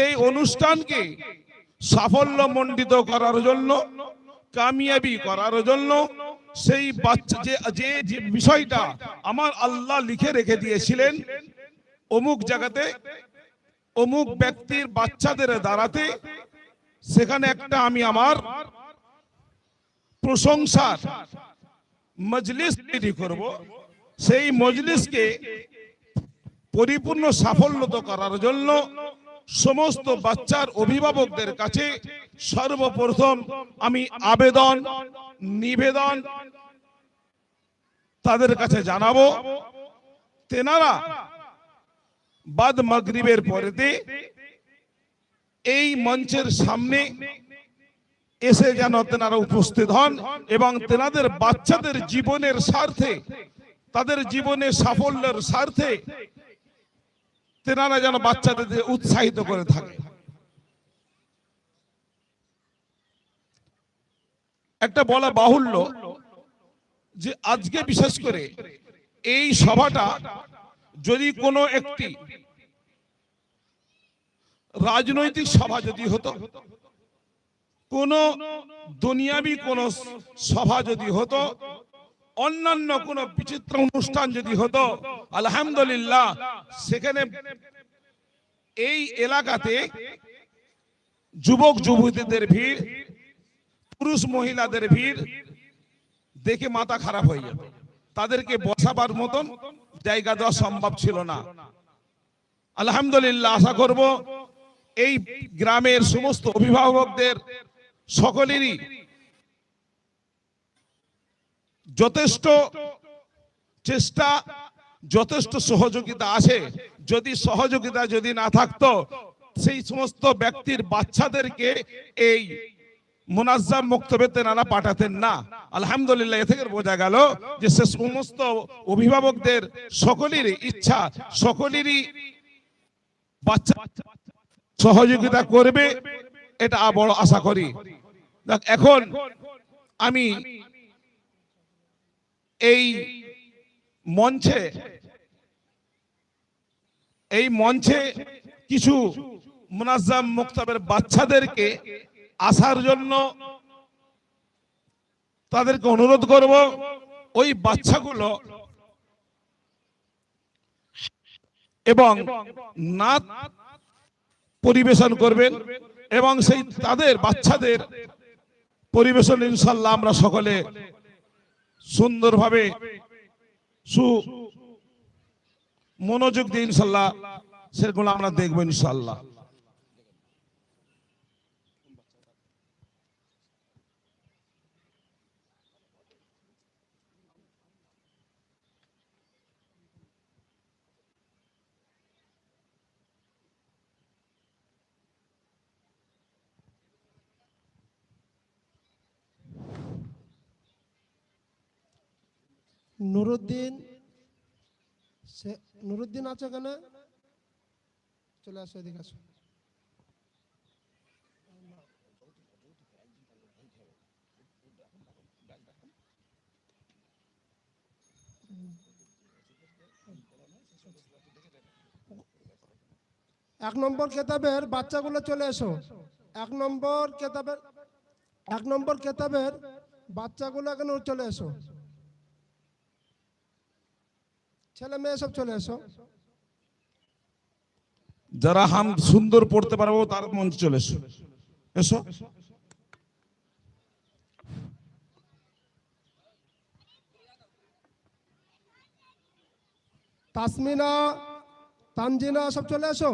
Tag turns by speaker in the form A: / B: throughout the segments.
A: সেই অনুষ্ঠানকে সাফল্য সাফল্যমণ্ডিত করার জন্য, কামিয়াবি করার জন্য সেই বাচ্চা যে যে বিষয়টা আমার আল্লাহ লিখে রেখে দিয়েছিলেন, অমুক জায়গাতে অমুক ব্যক্তির বাচ্চাদের দাঁড়াতে সেখানে একটা আমি আমার প্রশংসার মজলিস তৈরি করব। সেই মজলিসকে পরিপূর্ণ সাফল্যত করার জন্য সমস্ত বাচ্চার অভিভাবকদের কাছে সর্বপ্রথম আমি আবেদন, নিবেদন তাদের কাছে জানাব। তেনারা বাদ মাগরিবের পরেতে এই মঞ্চের সামনে এসে যেন তেনারা উপস্থিত হন এবং তেনাদের বাচ্চাদের জীবনের স্বার্থে, তাদের জীবনে সাফল্যের স্বার্থে তেনারা যেন বাচ্চাদের উৎসাহিত করে থাকে। একটা বলা বাহুল্য যে আজকে বিশেষ করে এই সভাটা যদি কোনো একটি রাজনৈতিক সভা যদি হতো, কোন দুনিয়াবি কোন সভা যদি হতো অন্যান্য কোন বিচিত্র অনুষ্ঠান যদি হতো, আলহামদুলিল্লাহ, সেখানে এই এলাকাতে যুবক যুবতীদের ভিড়, পুরুষ মহিলাদের ভিড় দেখে মাথা খারাপ হয়ে যেত। তাদেরকে বসাবার মতন জায়গা দেওয়া সম্ভব ছিল না। আলহামদুলিল্লাহ, আশা করব এই গ্রামের সমস্ত অভিভাবকদের, সকলেরই যথেষ্ট চেষ্টা, যথেষ্ট সহযোগিতা আছে। যদি সহযোগিতা যদি না থাকতো, সেই সমস্ত ব্যক্তির বাচ্চাদেরকে এই মুনাজ্জাম মুক্তবে নানা পাঠাতেন না। আলহামদুলিল্লাহ, এ থেকে বোঝা গেল যে সে সমস্ত অভিভাবকদের সকলেরই ইচ্ছা, সকলেরই বাচ্চা সহযোগিতা করবে, এটা বড় আশা করি। এখন আমি এই মঞ্চে এই মঞ্চে কিছু মুনাজ্জাম মুক্তাবের বাচ্চাদেরকে আসার জন্য তাদেরকে অনুরোধ করব, ওই বাচ্চাগুলো এবং নাচ পরিবেশন করবেন এবং সেই তাদের বাচ্চাদের পরিবেশন ইনশাল্লাহ আমরা সকলে সুন্দরভাবে সু মনোযোগ দিয়ে ইনশাল্লাহ সেগুলো আমরা দেখব ইনশাল্লাহ।
B: নুরুদ্দিন নুরুদ্দিন আছে এখানে? চলে আসো এদিকে আসো। এক নম্বর কেতাবের বাচ্চাগুলো চলে এসো। এক নম্বর কেতাবের, এক নম্বর কেতাবের বাচ্চাগুলো এখানে চলে এসো। ছেলে মেয়ে সব চলে এসো।
A: যারা হাম সুন্দর পড়তে পারব তার মঞ্চে চলে এসো। এসো।
B: তাসমিনা তানজিনা সব চলে এসো।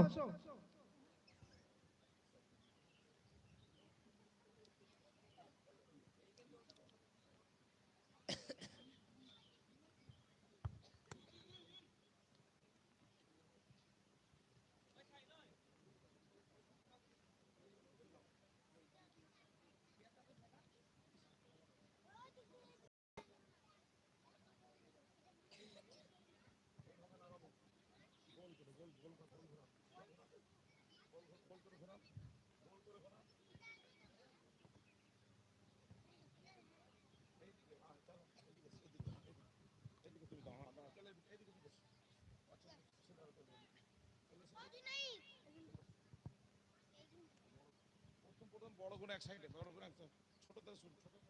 A: প্রথম প্রথম বড় গুণ এক সাইডে বড় গুণ এক ছোট ছোট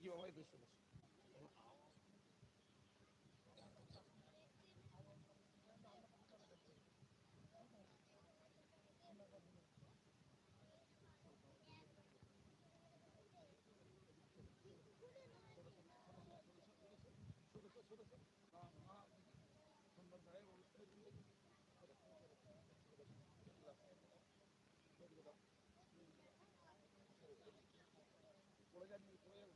A: থেকে শুরু ছোট দেখি বাবা এই দুশো এদিকে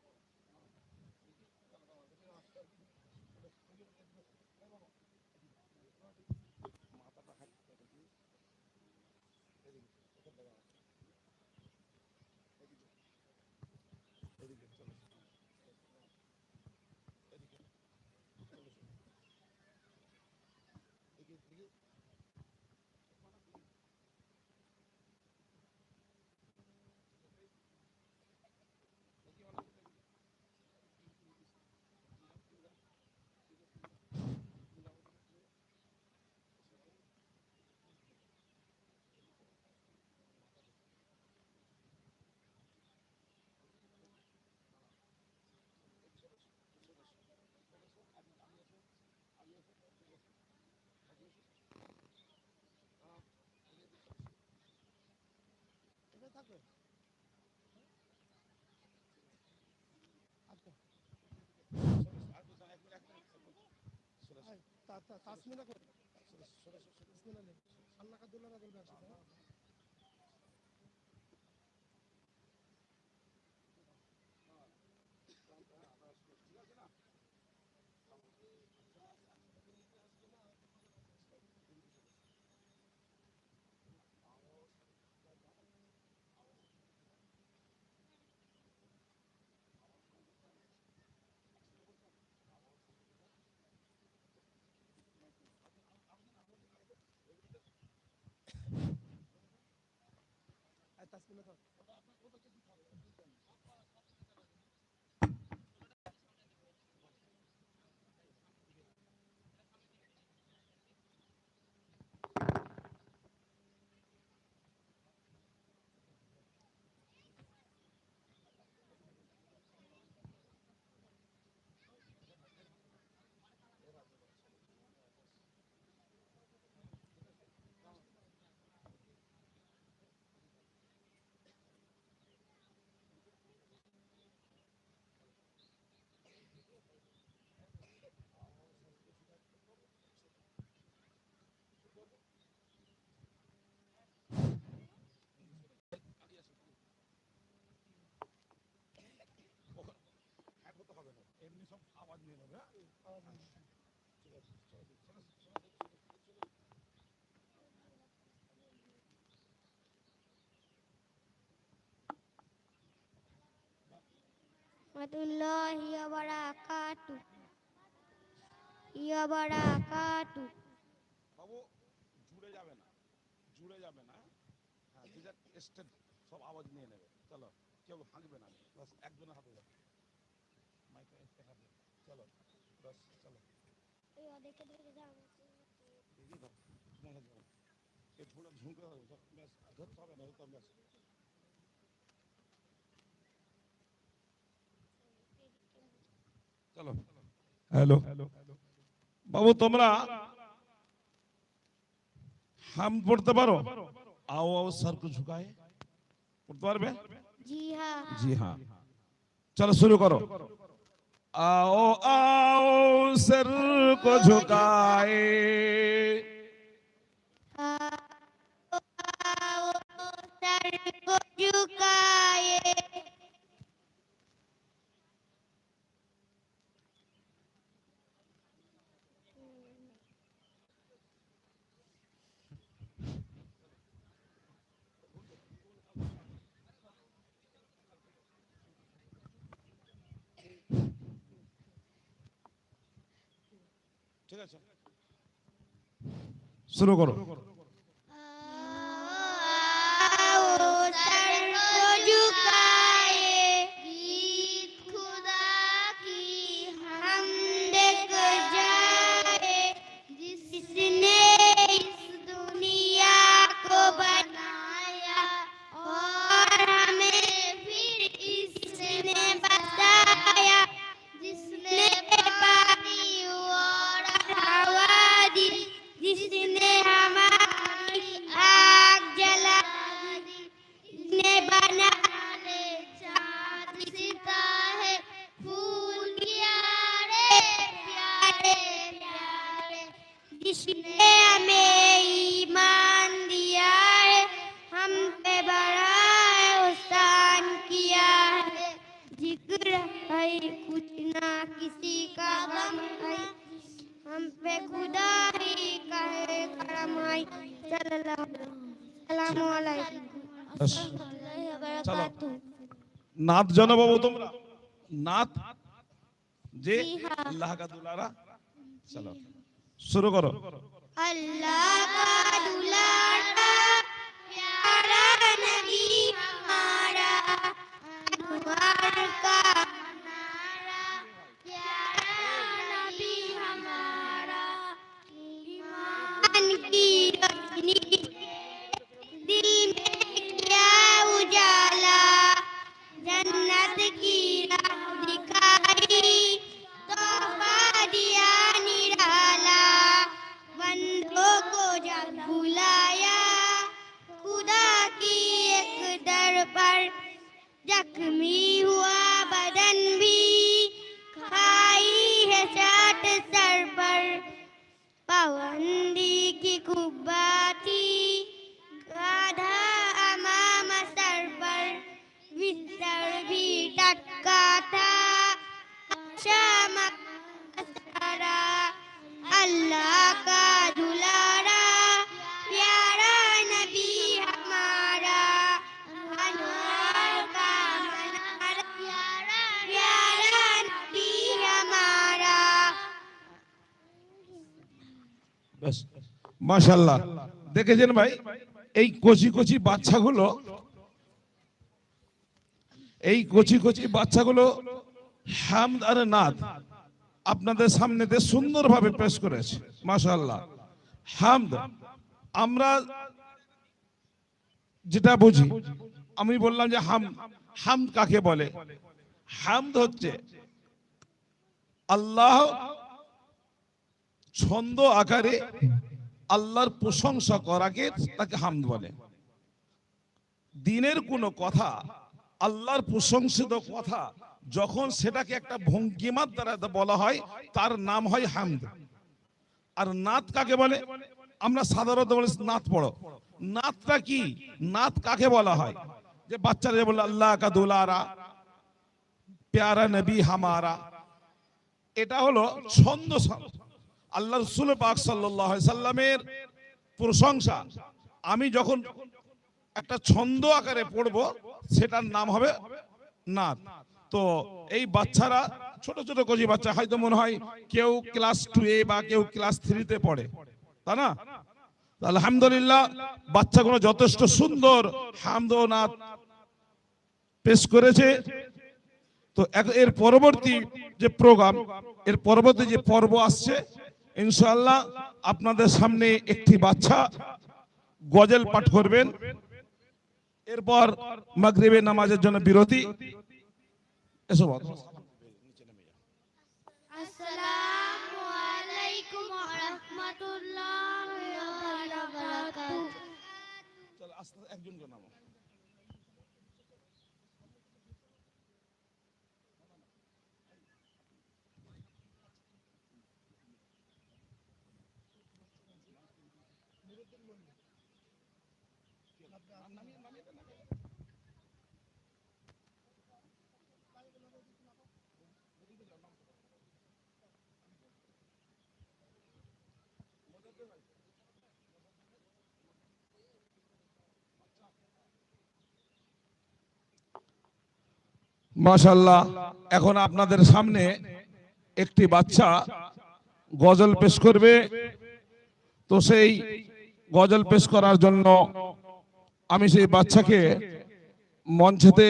B: তাসমিনা করে তাসমিনা নেই। আল্লাহ কাদুল্লাহ রাখবেন একসাথে হ্যাঁ?
A: জুড়ে যাবে না, জুড়ে যাবে না। হ্যাঁ সব আওয়াজ নিয়ে নেবে। চলো, কেউ না। একজনের হাতে যাবে মাইকে একটা হাতে চলো বাস চলো
C: দেখে দেখে যাও
A: এগিয়ে দাও তোমার হাতে দাও। এ ঝুড়ে ঝুঁকে হবে সব ব্যাস ধরতে হবে না ধরতে হবে ব্যাস চলো হ্যালো বাবু তোমরা হাম পড়তে পারো आओ आओ सर को झुकाए পড়তে পারবে
C: জি হ্যাঁ
A: जी हाँ चलो शुरू آؤ آؤ سر کو جھکائے۔ آؤ
C: آؤ سر کو جھکائے۔
A: ঠিক আছে শুরু করো
C: है कुछ ना किसी का गम है हम पे खुदा ही कहे करम है सल्लल्लाहु अलैहि
A: ব্যাস।
C: वसल्लम
A: নাথ জানো বাবু তোমরা নাথ যে
C: জি হ্যাঁ।
A: আল্লাহ কা দুলারা চলো শুরু করো
C: अल्लाह का दुलारा प्यारा नबी हमारा अनवर का नारा प्यारा नबी हमारा ईमान की रोशनी
A: মাশাল্লাহ দেখেছেন ভাই? এই কচি কচি বাচ্চাগুলো, এই কচি কচি বাচ্চাগুলো হামদ আর নাদ আপনাদের সামনে দিয়ে সুন্দরভাবে পেশ করেছে মাশাল্লাহ হামদ, আমরা যেটা বুঝি, আমি বললাম যে হাম, হামদ কাকে বলে? হামদ হচ্ছে আল্লাহ ছন্দ আকারে আল্লাহর প্রশংসা করাকে তাকে হামদ বলে। দিনের কোনো কথা, আল্লাহর প্রশংসিত কথা, যখন সেটাকে একটা ভঙ্গিমার দ্বারা বলা হয়, তার নাম হয় হামদ। আর নাত কাকে বলে? আমরা সাধারণত বলি নাত পড়ো। নাতটা কি? নাত কাকে বলা হয়? যে বাচ্চারা যে বলে, আল্লাহ কা দুলারা, প্যারা নবী হামারা। এটা হলো ছন্দ আল্লাহ রসুল পাক সাল্লামের প্রশংসা। আমি যখন একটা ছন্দ আকারে পড়ব, সেটার নাম হবে নাথ তো এই বাচ্চারা, ছোট ছোট কচি বাচ্চা, হয়তো মনে হয় কেউ ক্লাস টু এ বা কেউ ক্লাস থ্রিতে পড়ে। তা না? আলহামদুলিল্লাহ, বাচ্চাগুলো যথেষ্ট সুন্দর হামদ নাথ পেশ করেছে। তো এর পরবর্তী যে প্রোগ্রাম এর পরবর্তী যে পর্ব আসছে ইনশাল্লাহ আপনাদের সামনে একটি বাচ্চা গজেল পাঠ করবেন। এরপর মাগরিবে নামাজের জন্য বিরতি। এসব নাম মাশাল্লাহ এখন আপনাদের সামনে একটি বাচ্চা গজল পেশ করবে। তো সেই গজল পেশ করার জন্য আমি সেই বাচ্চাকে মঞ্চেতে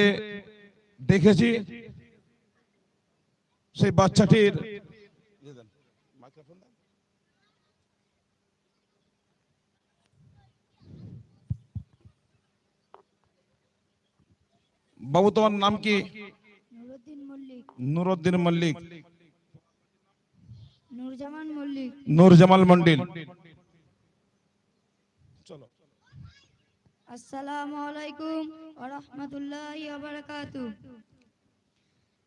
A: দেখেছি সেই বাচ্চাটির বাবু তোমার নাম কি
D: নুরুদ্দিন মল্লিক
A: নুরুদ্দিন মল্লিক
D: নূরজামান মল্লিক
A: নূর জামাল মন্ডিল চলো
D: अस्सलाम वालेकुम और रहमतुल्लाहि व बरकातहू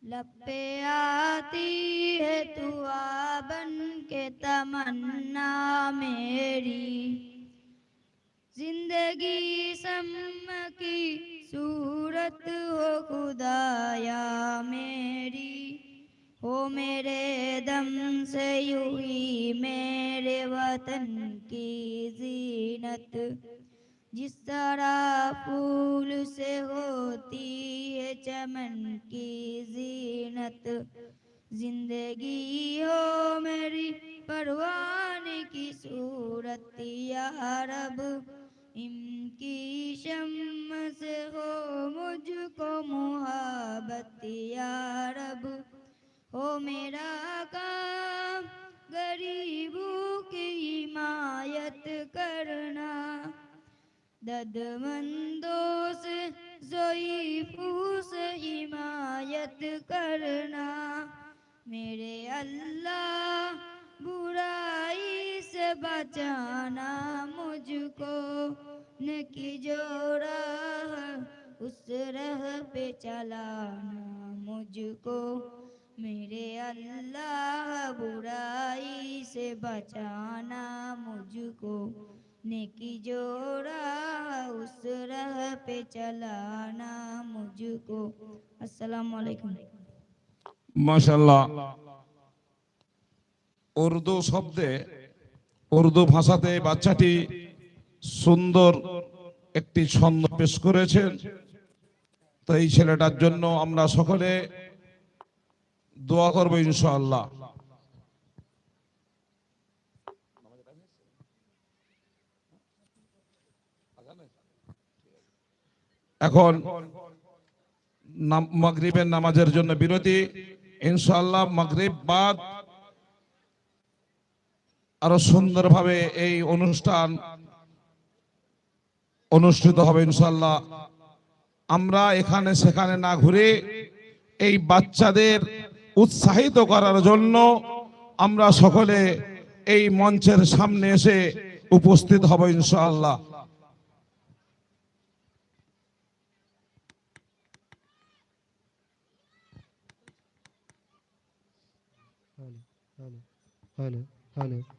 D: लब पे आती है तू बन के तमन्ना मेरी زندگی سم کی صورت ہو خدایا میری۔ ہو میرے دم سے یوں ہی میرے وطن کی زینت۔ جس طرح پھول سے ہوتی ہے چمن کی زینت۔ زندگی ہو میری پروان کی صورت یا رب۔ ان کی شمس ہو مجھ کو محبت، یا رب، ہو میرا کام غریبوں کی حمایت کرنا۔ دد مندوں سے، ضعیفوں سے حمایت کرنا۔ میرے اللہ، برائی سے بچانا مجھ کو۔ मुझको नकी जो राह उस राह पे चलाना मुझको मेरे अल्लाह बुराई से बचाना मुझको नेकी जो राह उस राह पे चलाना मुझको अस्सलाम वालेकुम
A: মাশাল্লাহ উর্দু শব্দে উর্দু ভাষাতে বাচ্চাটি সুন্দর একটি ছন্দ পেশ করেছেন। তো এই ছেলেটার জন্য আমরা সকলে দোয়া করব ইনশাআল্লাহ। এখন মাগরিবের নামাজের জন্য বিরতি। ইনশাআল্লাহ মাগরিব বাদ আরও সুন্দরভাবে এই অনুষ্ঠান অনুষ্ঠিত হবে ইনশাল্লাহ আমরা এখানে সেখানে না ঘুরে এই বাচ্চাদের উৎসাহিত করার জন্য আমরা সকলে এই মঞ্চের সামনে এসে উপস্থিত হব ইনশাআল্লাহ।
B: Hello hello hello hello.